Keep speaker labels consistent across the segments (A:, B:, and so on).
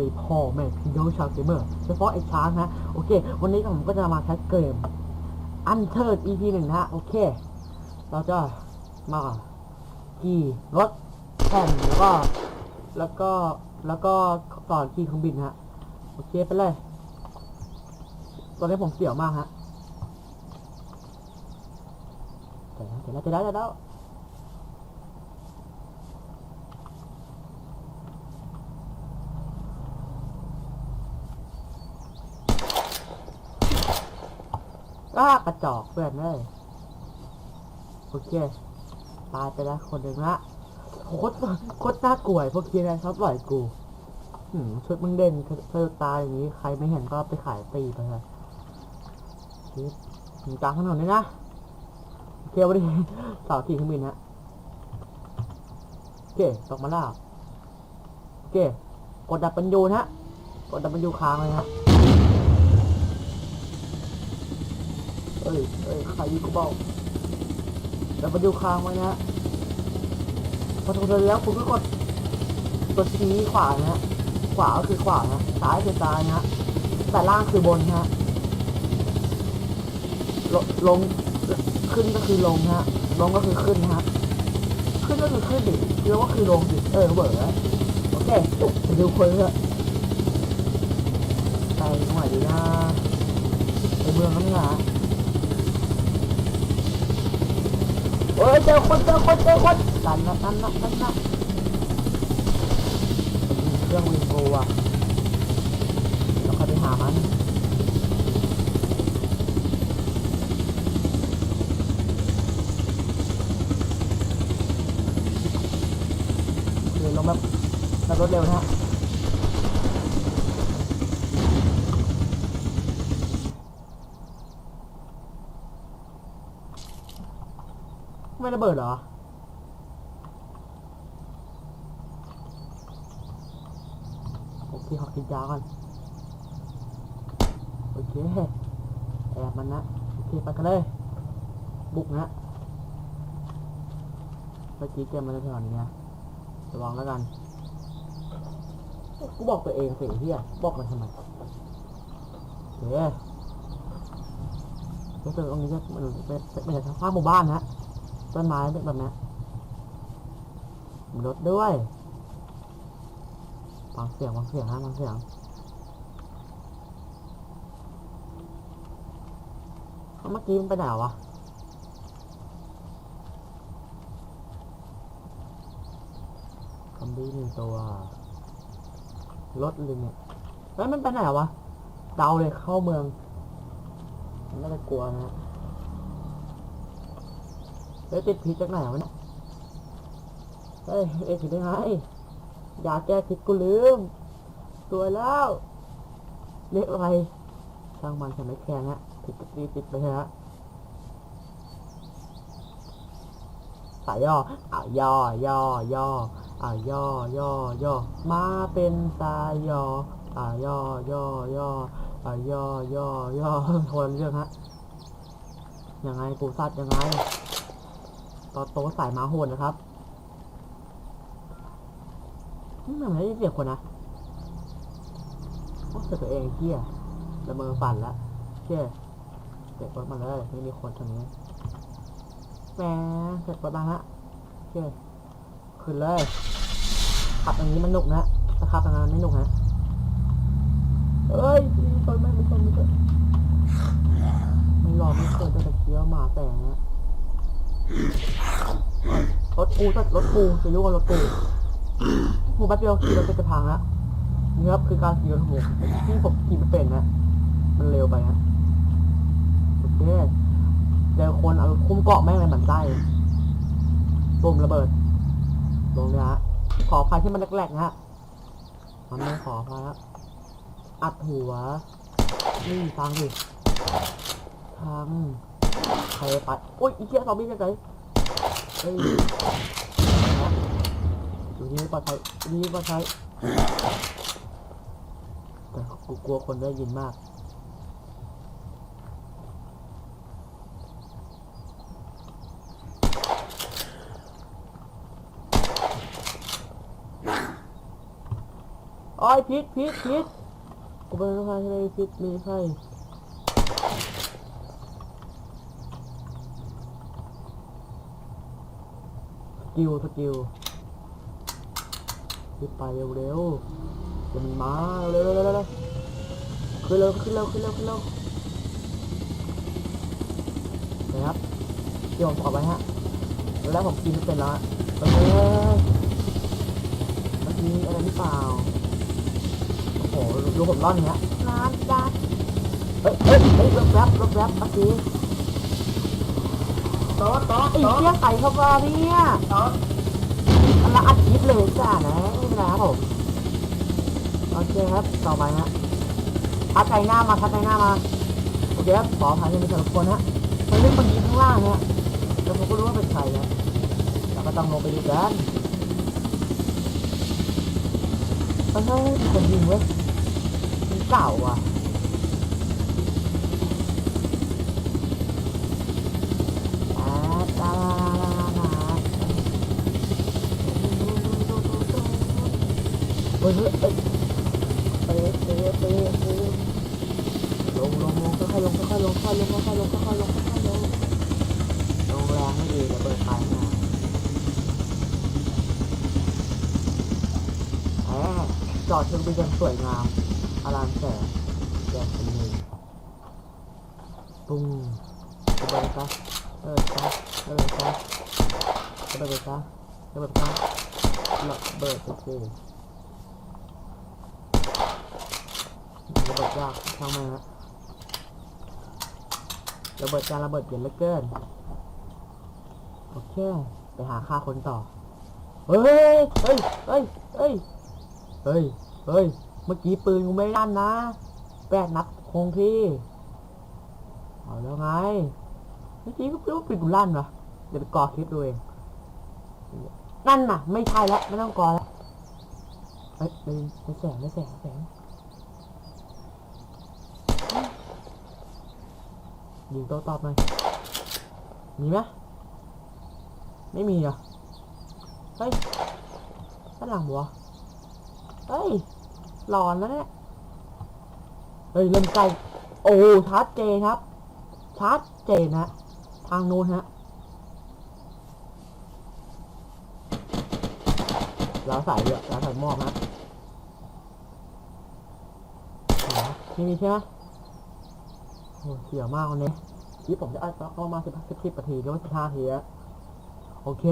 A: ดีพ่อแม่พี่น้องชาวเกมเมอร์เฉพาะไอ้ช้างฮะโอเค วันนี้ผมก็จะมาแคสเกมอันเทิร์ด EP หนึ่งนะ โอเค เราจะมาขี่รถแข่งแล้วก็ แล้วก็ แล้วก็ก่อขี่เครื่องบินฮะ โอเค ไปเลย ตอนนี้ผมเสี่ยวมากฮะเดี๋ยวเดี๋ยวนะเดี๋ยวเดี๋ยว ป้ากระจอกเพื่อนเลยโอเคตายไปแล้วคนหนึ่งละโคตรโคตรน่ากลัวพวกเคียนครับปล่อยกูหืมชุดมึงเด่นเธอตายอย่างนี้ ใครไม่เห็นก็ไปขายตีไปเลยชีตถึงกลางถนนเลยนะโอเควันนี้เสาร์ขี่เครื่องบินฮะโอเคตกมาแล้วโอเคกดดับเป็นยูนะกดดับเป็นยูค้างเลยฮะเอ้ยเอ้ยใครยิงกูเบาดับเป็นยูค้างไว้นะฮะพอถูกเดินแล้วคุณก็กดตัวชี้ขวานะฮะขวาก็คือขวานะซ้ายคือซ้ายนะฮะแต่ล่างคือบนฮะลลงขึ้นก็คือลงฮะลงก็คือขึ้นฮะขึ้นก็คือขึ้นดิเรียกว่าคือลงดิเออเบอร์โอเคไปดูคนเถอะไปตรงไหนดีนะไปเมืองนั่นนะโอ้ยเจอคนเจอคนเจอคนนั่นนะนั่นนะนั่นนะเครื่องวิงโกอะแล้วค่อยไปหามันเดินลงแบบรถเร็วนะฮะ ไม่ระเบิดเหรอ โอเคขอกินยาก่อน โอเคแอบมันนะโอเคไปกันเลย บุกนะเมื่อกี้เกมมันจะแถวนี้นะระวังแล้วกันกูบอกตัวเองสิเฮียบอกมันทำไมโอเคแล้วตรงนี้จะมันเป็นเป็นสภาพหมู่บ้านนะ ต้นไม้เป็นแบบนี้รถด้วยฟังเสียงฟังเสียงฮะฟังเสียงเอ้าเมื่อกี้มันไปไหนวะคอมบี้หนึ่งตัว รถเลยเนี่ยแล้วมันไปไหนวะ เดาเลยเข้าเมือง มันไม่ได้กลัวนะ เฮ้ยติดพิษจากไหนวะเนี่ยเฮ้ยเอ๊ะผิดได้ไงยาแก้พิษกูลืม ตัวแล้วเรียกอะไรช่างมันฉันไม่แคร์นะติดติดติดไปฮะสายย่ออะย่อย่อย่ออะย่อย่อย่อมาเป็นสายย่ออะย่อย่อย่ออะย่อย่อย่อคนเรื่องฮะยังไงปูซัดยังไง ตอนโตสายม้าโหดนะครับอืมมันไม่ได้เสียคนนะโอ้เสียตัวเองเฮียละเมอฝันละเชี่ยเสียรถมาเลย ไม่มีคนตรงนี้แหมเสร็จรถมาฮะเชี่ยขึ้นเลย ขับอย่างนี้มันหนุกนะถ้าขับอย่างนั้นไม่หนุกฮะเอ้ยมีคนไม่มีคนไม่คนไม่รอไม่เคยจะตะเคียวหมาแต่งนะ รถกูรถกูจะยุ่งกับรถกูหมูแป๊บเดียวขี่รถจะพังแล้วนี่ครับคือการขี่รถของผมที่ผมขี่ไม่เป็นนะมันเร็วไปนะโอเคเจอคนเอาคุ้มเกาะแม่งเลยเหมือนไส้ตุ่มระเบิดลงเลยฮะขออภัยที่มันแรกๆนะฮะมันไม่ขออภัยครับอัดหัวนี่ฟังดิทาง ครไปโอ้ยอีเชี่ยซอมบี้ยังไงเฮ้ยอยู่นี่ปลอดภัยนี่ปลอดภัยแต่กูกลัวคนได้ยินมากโอ้อยพิษพิษพิษกูเป็นใครใช่ไหมพิษมีใค กิลสกิลพิษไปเร็วเร็วๆเดี๋ยวมันมาเร็วเร็วเร็วเร็วขึ้นเร็วขึ้นเร็วขึ้นเร็วขึ้นเร็วนะครับที่ผมบอกไว้ฮะแล้วผมกินไม่เป็นแล้วฮะเอ้ยมันมีอะไรหรือเปล่าโอ้โหดูผมร่อนเนี้ยร้านจัดเฮ้ยเฮ้ยเฮ้ยรถแรปรถแรปเมื่อกี้
B: โต๊ะโต๊ะ
A: ไอ้
B: ต๊ะ
A: เชี่ยไก่เข้ามาเนี่ย
B: ต๊ะ
A: อันละอัดคลิปเลยจ้านะนี่นะครับผมโอเคครับต่อไปฮะทัดไก่หน้ามาทัดไก่หน้ามาโอเคครับขออภัยในสำหรับคนฮะมันเรื่องมันยิงข้างล่างฮะแล้วผมก็รู้ว่าเป็นใครนะแต่ก็ต้องลงไปดูกันเฮ้ยมีคนยิงเว้ยมันเก่าอะ อ่าตาลาลาลาเฮ้ ยเฮ้ยเฮ้ยเฮ้ยเฮ้ยเฮ้ยเฮ้ยลงลงลงค่อยลงค่อยลงค่อยลงค่อยลงค่อยลงค่อยลงลงแรงไม่ดีระเบิดไฟมาจอดเครื่องบินย่างสวยงามอารามแสงแดงเป็นมือปุ้งระเบิดซะระเออซะระเออซะระเบิดซะระเบิดซะระเบิดโอเค ระเบิดยากช่างมันฮะระเบิดจานระเบิดเปลี่ยนเหลือเกิน โอเค ไปหาฆ่าคนต่อ เฮ้ย เฮ้ย เฮ้ย เฮ้ย เฮ้ย เฮ้ย เมื่อกี้ปืนกูไม่ลั่นนะแปดนัดคงที่ เอาแล้วไง เมื่อกี้ก็คิดว่าปิดกุลั่นวะเดี๋ยวไปกอคลิปดูเอง นั่นน่ะ ไม่ใช่แล้ว ไม่ต้องกอแล้วเฮ้ยไม่ไม่แสงไม่แสงแสง ยิงโต๊ะตอบหน่อยมีไหมไม่มีเหรอ เฮ้ยด้านหลังบัวะเฮ้ย หลอนแล้วเนี่ย เฮ้ย เริ่มใกล้โอ้ชัดเจนครับชัดเจนะ ทางนู้นฮะ เราใส่เยอะเราใส่หม้อฮะนี่มีใช่ไหม เสียมากวันนี้คลิปผมจะอัดประมาสิบสิบสิบนาทีหรือว่าสิบห้านาทีโอเค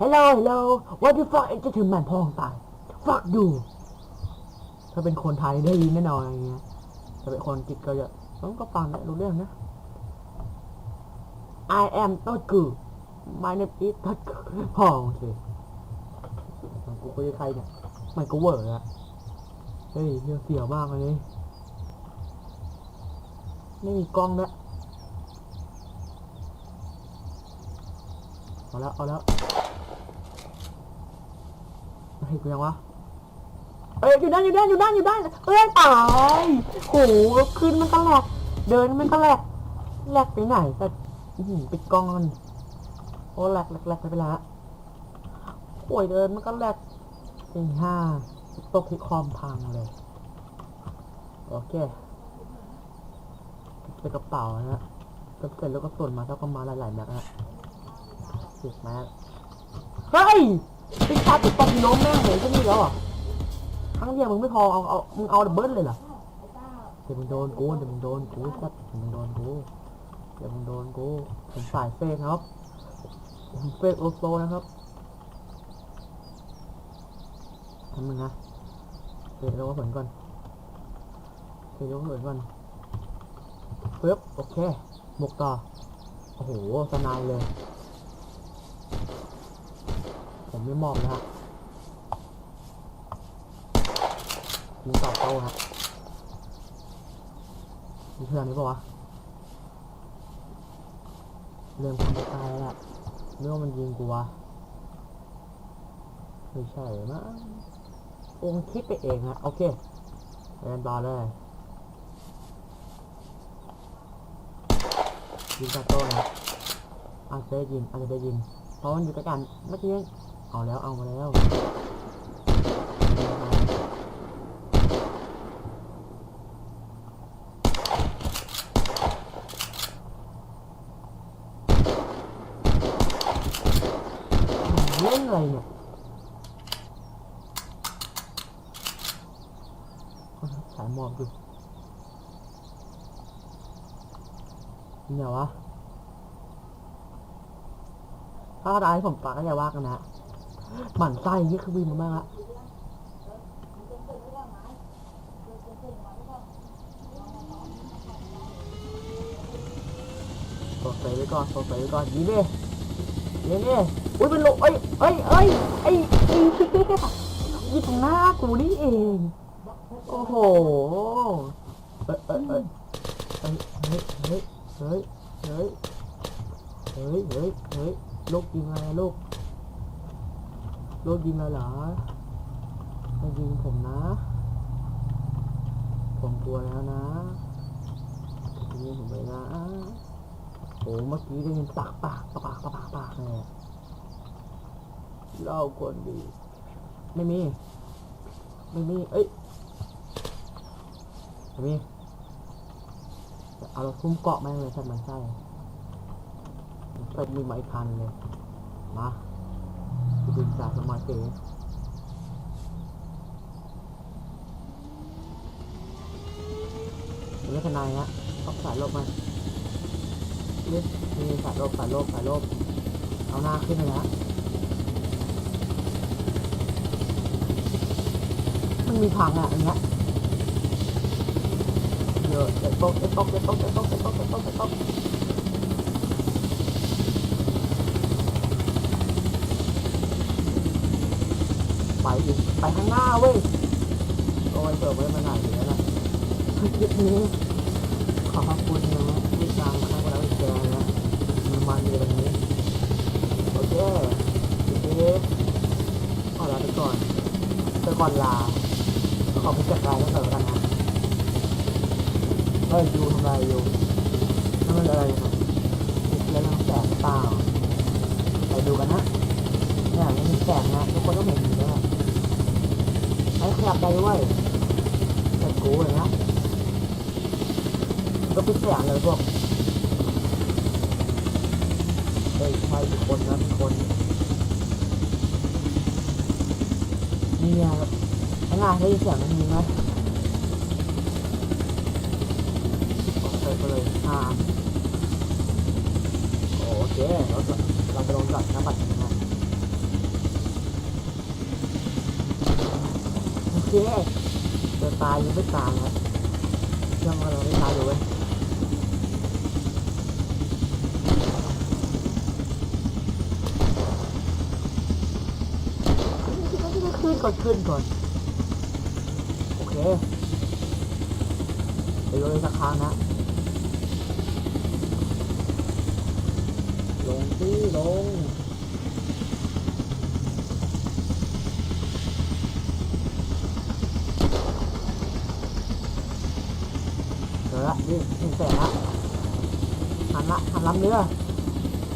A: Hello Hello What the fuck entertainment พ่อของตาย Fuck you ถ้าเป็นคนไทยได้ยินแน่นอนอะไรเงี้ยถ้าเป็นคนอังกฤษก็จะต้องก็ฟังได้รู้เรื่องนะ I am ต้นกู My name is ต้นกูพ่อโอเคมันกูคุยใครเนี่ยมันก็เวอร์อะเฮ้ยเรื่องเสียวมากเลย ไม่มีกล้องด้วยเอาแล้ว เอาแล้วเฮ้ยกูยังวะเอ้ยอยู่ด้านอยู่ด้านอยู่ด้านอยู่ด้านเอ้ยตายโหขึ้นมันก็แหลกเดินมันก็แหลกแหลกไปไหนแต่หือปิดกล้องมันโอ้แหลกแหลกแหลกไปไปและป่วยเดินมันก็แหลกสี่ห้าตกที่คอมพังเลยโอเค เป็นกระเป๋านะฮะเสร็จแล้วก็ส่วนมาเท่าก็มาหลายๆแม็กนะสิบแม็กเฮ้ยปิดตาปิดตาโน้มแม่งเลยจะมีแล้วเหรอครั้งเดียวมึงไม่พอเอาเอามึงเอาดับเบิ้ลเลยเหรอเดี๋ยวมึงโดนกูเดี๋ยวมึงโดนกูสัตว์เดี๋ยวมึงโดนกูเดี๋ยวมึงโดนกูผมสายเฟกครับผมเฟกโอโซนะครับทำมึงนะเดี๋ยวราผลก่อนเดี๋ยวราผลก่อน ปึ๊บโอเคหมกต่อ โอ้โหสนายเลย ผมไม่มอบนะฮะมีต่อโต้ฮะมีเพื่อนนี้ปะวะเริ่มทำตายแล้วล่ะนึกว่ามันยิงกูวะไม่ใช่มั้งองคิดไปเองฮะโอเคเรียนต่อเลยิงตาโต้นะอาจจะได้ยินอาจจะได้ยิน เพราะมันอยู่ใกล้กันเมื่อกี้เอาแล้วเอามาแล้วเล่นอะไรเนี่ยสายหมอบดู เนี่ยวะถ้าได้ผมปากก็อย่าว่ากันนะหมั่นไส้ยี่คือวินมามากละตกใส่ไว้ก่อนตกใส่ไว้ก่อนยีเน่ยีเน่อุ้ยเป็นโลเอ้ยเอ้ยเอ้ยไอ้ไอ้ยี่ตรงหน้ากูนี่เอง โอ้โหเอ้ยเอ้ยเอ้ยเฮ้ยเฮ้ย เฮ้ย เฮ้ย เฮ้ย เฮ้ย เฮ้ยลูกยิงอะไรลูกลูกยิงอะไรหรอไม่ยิงผมนะ ผมกลัวแล้วนะยิงผมไปนะโอ้เมื่อกี้ได้ยินปากปากปากปากปากปากเลยเล่าก่อนดี ไม่มี ไม่มี เอ้ย ไม่มี เอาเราคุ้มเกาะแม่งเลยถ้ามันใช่เติมมีไม้คันเลย มาดูดึงจากสมาธิเรื่องทนายฮะต้องสายลบมาเรียกนี่สายลบสายลบสายลบเอาหน้าขึ้นเลยนะมันมีพังอะอันเนี้ย เยอะเด็ดตกเด็ดตกเด็ดตกเด็ดตกเด็ดตกเด็ดตกเด็ดตกไปดิไปข้างหน้าเว้ยโอ้ยเปิดไว้มาไหนอยู่แล้วนะคลิปนี้ขอขอบคุณนะที่ตามข้างแล้วแชร์นะมันมันอยู่ตรงนี้โอเคทีนี้ขอลาไปก่อนไปก่อนลาขอไปจัดการแล้วก่อกันนะ เฮ้ยอยู่ทำไรอยู่นั่นมันอะไรนะติดเล่นน้ำแสงเปล่าไปดูกันนะเนี่ยมันมีแสงนะทุกคนต้องเห็นอยู่นะไอ้ขยับได้ด้วยแต่กูเลยนะก็ปิดแสงเลยพวกเฮ้ยใช่ทุกคนนะทุกคนนี่เนี่ยข้างหน้าได้ยินเสียงมันมีไหม ไปเลยอ่าโอเคเราจะเราจะลงก่อนนะปัดนะโอเคจอตายยังไม่ตายนะยังเราไม่ตายอยู่เว้ยขึ้นก่อนขึ้นก่อน โอเค ไปเลยสักครั้งนะ ลงที่ลงเจอละนี่เห็นแสงละหันละหันลำเรือ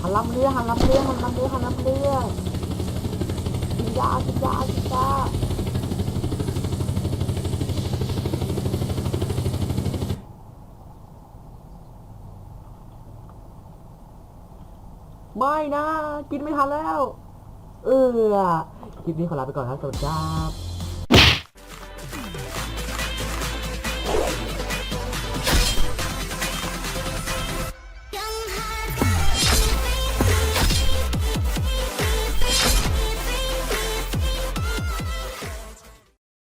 A: หันลำเรือหันลำเรือหันลำเรือหันลำเรือกินยากินยากินยา ไม่นะ กินไม่ทันแล้ว เออคลิปนี้ขอลาไปก่อนครับ สวัสดีครับ